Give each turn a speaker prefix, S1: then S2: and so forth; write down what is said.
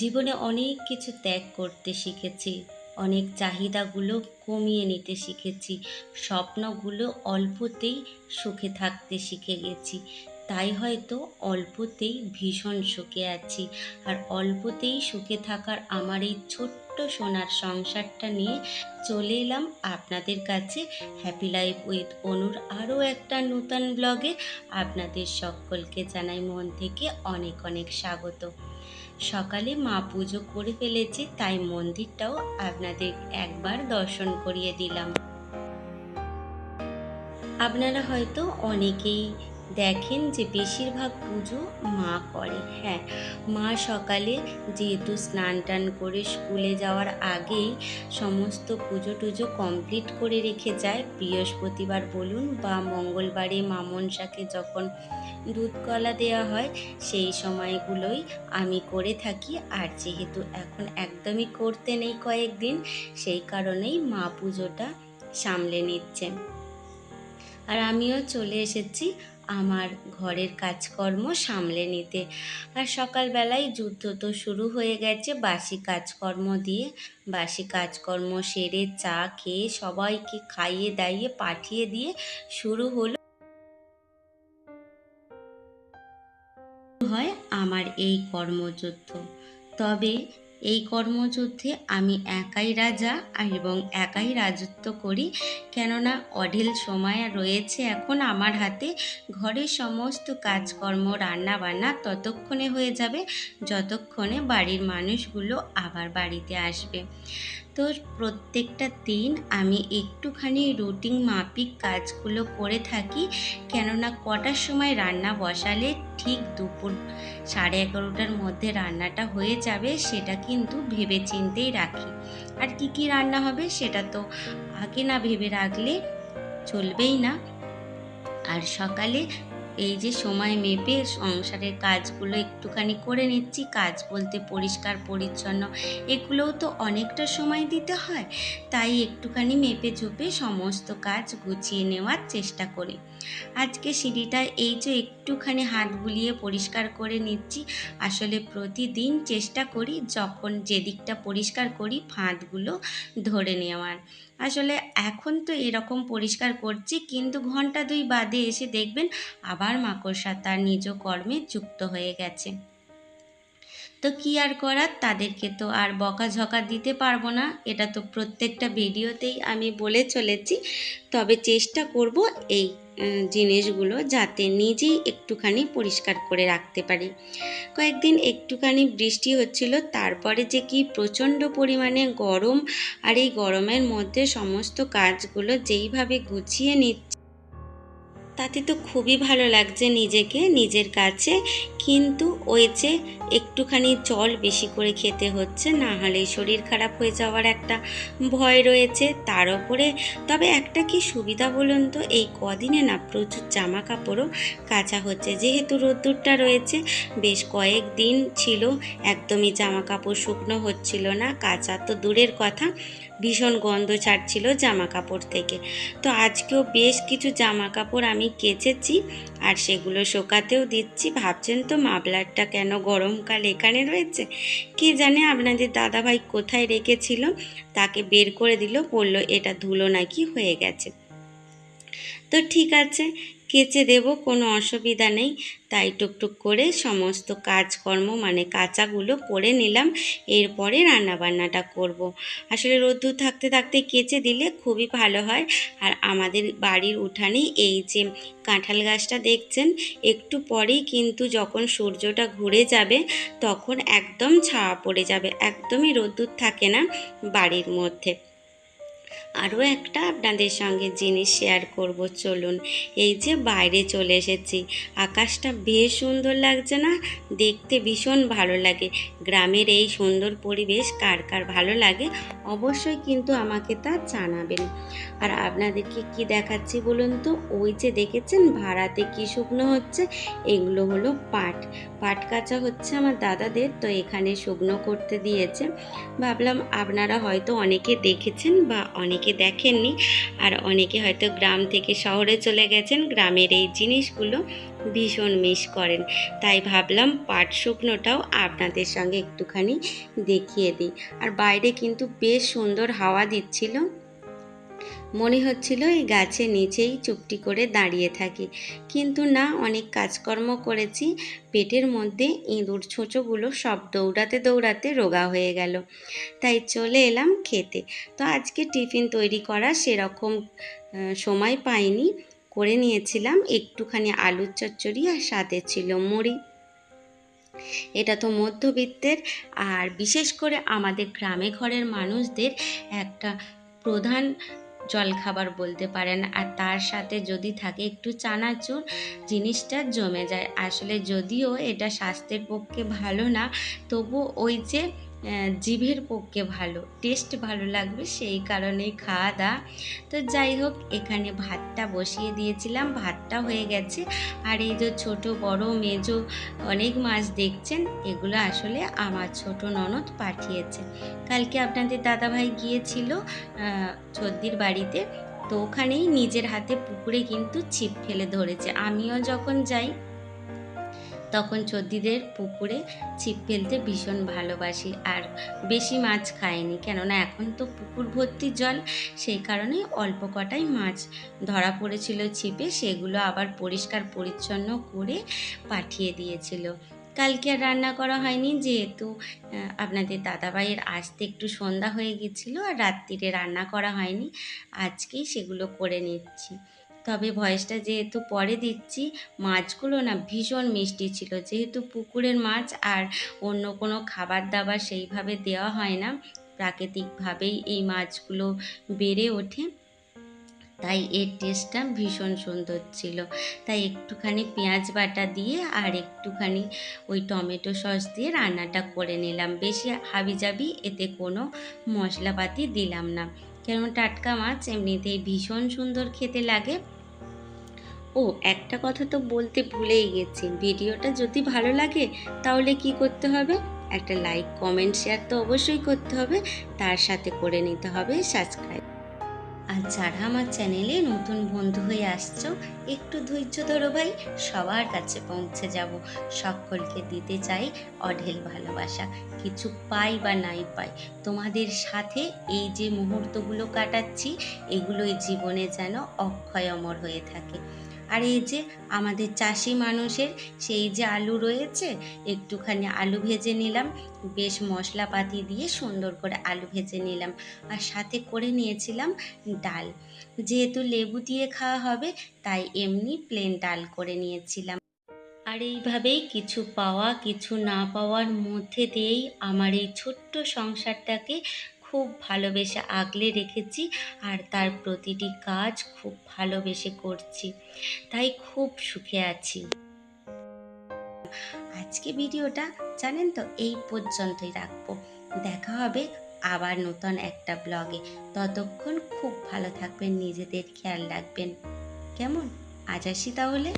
S1: জীবনে অনেক কিছু ত্যাগ করতে শিখেছি, অনেক চাহিদাগুলো কমিয়ে নিতে শিখেছি, স্বপ্নগুলো অল্পতেই সুখে থাকতে শিখে গেছি, তাই হয়তো অল্পতেই ভীষণ সুখে আছি, আর অল্পতেই সুখে থাকার আমার এই ছোট্ট সোনার সংসারটা নিয়ে চলে এলাম আপনাদের কাছে হ্যাপি লাইফ উইথ অনুর আরও একটা নূতন ব্লগে আপনাদের সকলকে জানাই মন থেকে অনেক অনেক স্বাগত। সকালে মা পুজো করে ফেলেছে, তাই মন্দিরটাও আপনাদের একবার দর্শন করিয়ে দিলাম। আপনারা হয়তো অনেকেই দেখেন যে বেশিরভাগ পুজো মা করে। হ্যাঁ মা সকালে যেহেতু স্নান টান করে স্কুলে যাওয়ার আগেই সমস্ত পুজো টুজো কমপ্লিট করে রেখে যায়। বৃহস্পতিবার বলুন বা মঙ্গলবারে মা মনসাকে যখন দুধ কলা দেওয়া হয়, সেই সময়গুলোই আমি করে থাকি। আর যেহেতু এখন একদমই করতে নেই কয়েকদিন, সেই কারণেই মা পুজোটা সামলে নিচ্ছে আর আমিও চলে এসেছি আমার ঘরের কাজকর্ম সামলে নিতে। আর সকালবেলায় যুদ্ধ তো শুরু হয়ে গেছে, বাসি কাজকর্ম দিয়ে। বাসি কাজকর্ম সেরে চা খেয়ে সবাইকে খাইয়ে দাইয়ে পাঠিয়ে দিয়ে শুরু হলো। হয় আমার এই কর্মযুদ্ধ। তবে এই কর্মযুদ্ধে আমি একাই রাজা এবং একাই রাজত্ব করি। কেননা অঢেল সময় রয়েছে এখন আমার হাতে। ঘরের সমস্ত কাজকর্ম রান্না বান্না ততক্ষণে হয়ে যাবে, যতক্ষণে বাড়ির মানুষগুলো আবার বাড়িতে আসবে। তো প্রত্যেকটা দিন আমি একটুখানি রুটিন মাফিক কাজগুলো করে থাকি। কেননা কটার সময় রান্না বসালে ঠিক দুপুর সাড়ে এগারোটার মধ্যে রান্নাটা হয়ে যাবে, সেটা কিন্তু ভেবে চিন্তেই রাখি। আর কি কি রান্না হবে সেটা তো আগে না ভেবে রাখলে চলবেই না। আর সকালে এই যে সময় মেপে সংসারের কাজগুলো একটুখানি করে নিচ্ছি, কাজ বলতে পরিষ্কার, পরিচ্ছন্ন, এগুলোও তো অনেকটা সময় দিতে হয়। তাই একটুখানি মেপে ঝুপে সমস্ত কাজ গুছিয়ে নেওয়ার চেষ্টা করি। আজকে সিঁড়িটা এই যে একটুখানি হাত বুলিয়ে পরিষ্কার করে নিচ্ছি। আসলে প্রতিদিন চেষ্টা করি যখন যেদিকটা পরিষ্কার করি ফাঁদগুলো ধরে নেওয়ার। আসলে এখন তো এরকম পরিষ্কার করছি, কিন্তু ঘণ্টা দুই বাদে এসে দেখবেন আবার মাকড়সা তার নিজ কর্মে যুক্ত হয়ে গেছে। তো কি আর করার? তাদেরকে তো আর বকাঝকা দিতে পারব না। এটা তো প্রত্যেকটা ভিডিওতেই আমি বলে চলেছি। তবে চেষ্টা করব এই জিনিসগুলো যাতে নিজেই একটুখানি পরিষ্কার করে রাখতে পারি। কয়েকদিন একটুখানি বৃষ্টি হচ্ছিল, তারপরে যে কি প্রচণ্ড পরিমাণে গরম, আর এই গরমের মধ্যে সমস্ত কাজগুলো যেইভাবে গুছিয়ে নিচ্ছে তাতে তো খুবই ভালো লাগছে নিজেকে, নিজের কাছে। কিন্তু ওই যে একটুখানি জল বেশি করে খেতে হচ্ছে, না হলে শরীর খারাপ হয়ে যাওয়ার একটা ভয় রয়েছে তার ওপরে। তবে একটা কি সুবিধা বলুন তো, এই কদিনে না প্রচুর জামা কাপড়ও কাচা হচ্ছে। যেহেতু রোদ্দুরটা রয়েছে, বেশ কয়েক দিন ছিল, একদমই জামা কাপড় শুকনো হচ্ছিল না, কাচা তো দূরের কথা। ভীষণ গন্ধ ছাড়ছিল জামা কাপড় থেকে। তো আজকেও বেশ কিছু জামা কাপড় আমি কেচেছি আর সেগুলো শোকাতেও দিচ্ছি। ভাবছেন তো মাবলারটা কেন গরমকাল এখানে রয়েছে? কে জানে আপনাদের দাদাভাই কোথায় রেখেছিল? তাকে বের করে দিল, বলল, এটা ধুলো নাকি হয়ে গেছে। তো ঠিক আছে, কেচে দেব, কোনো অসুবিধা নেই। তাই টুকটুক করে সমস্ত কাজকর্ম মানে কাঁচাগুলো করে নিলাম, এরপরে রান্নাবান্নাটা করব। আসলে রোদ্দুর থাকতে থাকতে কেচে দিলে খুবই ভালো হয়। আর আমাদের বাড়ির উঠানে এই যে কাঁঠাল গাছটা দেখছেন, একটু পরেই কিন্তু যখন সূর্যটা ঘুরে যাবে, তখন একদম ছাওয়া পড়ে যাবে। একদমই রোদ্দুর থাকে না বাড়ির মধ্যে। আরও একটা আপনাদের সঙ্গে জিনিস শেয়ার করব, চলুন। এই যে বাইরে চলে এসেছি, আকাশটা বেশ সুন্দর লাগছে না? দেখতে ভীষণ ভালো লাগে। গ্রামের এই সুন্দর পরিবেশ কার কার ভালো লাগে, অবশ্যই কিন্তু আমাকে তা জানাবেন। আর আপনাদেরকে কি দেখাচ্ছি বলুন তো? ওই যে দেখেছেন, ভাড়াতে কি শুকনো হচ্ছে? এগুলো হলো পাট। পাট কাঁচা হচ্ছে আমার দাদাদের, তো এখানে শুকনো করতে দিয়েছে। ভাবলাম আপনারা হয়তো অনেকে দেখেছেন বা অনেকে দেখেননি আর অনেকে হয়তো গ্রাম থেকে শহরে চলে গেছেন। গ্রামের এই জিনিসগুলো ভীষণ মিস করেন। তাই ভাবলাম পাট শুকনোটাও আপনাদের সঙ্গে একটুখানি দেখিয়ে দিই। আর বাইরে কিন্তু বেশ সুন্দর হাওয়া দিচ্ছিল। মনে হচ্ছিল এই গাছের নিচেই চুপটি করে দাঁড়িয়ে থাকি। কিন্তু না, অনেক কাজকর্ম করেছি। পেটের মধ্যে ইঁদুর ছোঁচোগুলো সব দৌড়াতে দৌড়াতে রোগা হয়ে গেল। তাই চলে এলাম খেতে। তো আজকে টিফিন তৈরি করা সেরকম সময় পাইনি। করে নিয়েছিলাম একটুখানি আলুর চচ্চড়ি আর সাথে ছিল মুড়ি। এটা তো মধ্যবিত্তের আর বিশেষ করে আমাদের গ্রামে ঘরের মানুষদের একটা প্রধান জলখাবার বলতে পারেন। আর তার সাথে যদি থাকে একটু চানাচুর, জিনিসটা জমে যায়। আসলে যদিও এটা স্বাস্থ্যের পক্ষে ভালো না, তবু ওই যে জিভের পক্ষে ভালো টেস্ট ভালো লাগবে সেই কারণেই খাওয়া দাওয়া। তো যাই হোক এখানে ভাতটা বসিয়ে দিয়েছিলাম ভাতটা হয়ে গেছে। আর এই যে ছোট বড় মেজো অনেক মাছ দেখছেন এগুলো আসলে আমার ছোট ননদ পাঠিয়েছে। কালকে আপনাদের দাদাভাই গিয়েছিল আহ, চদ্দির বাড়িতে তো ওখানেই নিজের হাতে পুকুরে কিন্তু ছিপ ফেলে ধরেছে। আমিও যখন যাই তখন চদ্দিদের পুকুরে ছিপ ফেলতে ভীষণ ভালোবাসি আর বেশি মাছ খাইনি। কেননা এখন তো পুকুর ভর্তি জল, সেই কারণে অল্প কটাই মাছ ধরা পড়েছিল ছিপে, সেগুলো আবার পরিষ্কার পরিচ্ছন্ন করে পাঠিয়ে দিয়েছিল। কালকে আর রান্না করা হয়নি, যেহেতু আপনাদের দাদাভাইয়ের আসতে একটু সন্ধ্যা হয়ে গেছিল আর রাত্রিরে রান্না করা হয়নি, আজকেই সেগুলো করে নিচ্ছি। তবে ভয়েসটা যেহেতু পরে দিচ্ছি, মাছগুলো না ভীষণ মিষ্টি ছিল। যেহেতু পুকুরের মাছ আর অন্য কোনো খাবার দাবার সেইভাবে দেওয়া হয় না, প্রাকৃতিকভাবেই এই মাছগুলো বেড়ে ওঠে। তাই এর টেস্টটা ভীষণ সুন্দর ছিল। তাই একটুখানি পেঁয়াজ বাটা দিয়ে আর একটুখানি ওই টমেটো সস দিয়ে রান্নাটা করে নিলাম। বেশি হাবিজাবি এতে কোনো মশলাপাতি দিলাম না। কেন টাটকা মাছ এমনিতেই ভীষণ সুন্দর খেতে লাগে? ও, একটা কথা তো বলতে ভুলেই গেছি। ভিডিওটা যদি ভালো লাগে, তাহলে কি করতে হবে? একটা লাইক কমেন্ট শেয়ার তো অবশ্যই করতে হবে। তার সাথে করে নিতে হবে সাবস্ক্রাইব আর যারা আমার চ্যানেলে নতুন বন্ধু হয়ে আসছো, একটু ধৈর্য ধরো ভাই, সবার কাছে পৌঁছে যাব। সকলকে দিতে চাই অঢেল ভালোবাসা। কিছু পাই বা নাই পাই। তোমাদের সাথে এই যে মুহূর্তগুলো কাটাচ্ছি, এগুলোই জীবনে যেন অক্ষয় অমর হয়ে থাকে। আর এই যে আমাদের চাষি মানুষের সেই যে আলু রয়েছে, একটুখানি আলু ভেজে নিলাম, বেশ মশলাপাতি দিয়ে সুন্দর করে আলু ভেজে নিলাম আর সাথে করে নিয়েছিলাম ডাল। যেহেতু লেবু দিয়ে খাওয়া হবে, তাই এমনি প্লেন ডাল করে নিয়েছিলাম। আর এইভাবেই কিছু পাওয়া, কিছু না পাওয়ার মধ্যে দিয়েই আমার এই ছোট্ট সংসারটাকে খুব ভালোবেসে আগলে রেখেছি আর তার প্রতিটি কাজ খুব ভালোবেসে করছি। তাই খুব সুখে আছি। আজকে ভিডিওটা জানেন তো, এই পর্যন্তই রাখব। দেখা হবে আবার নতুন একটা ব্লগে। ততক্ষণ খুব ভালো থাকবেন, নিজেদের খেয়াল রাখবেন। কেমন? আজ আসি তাহলে।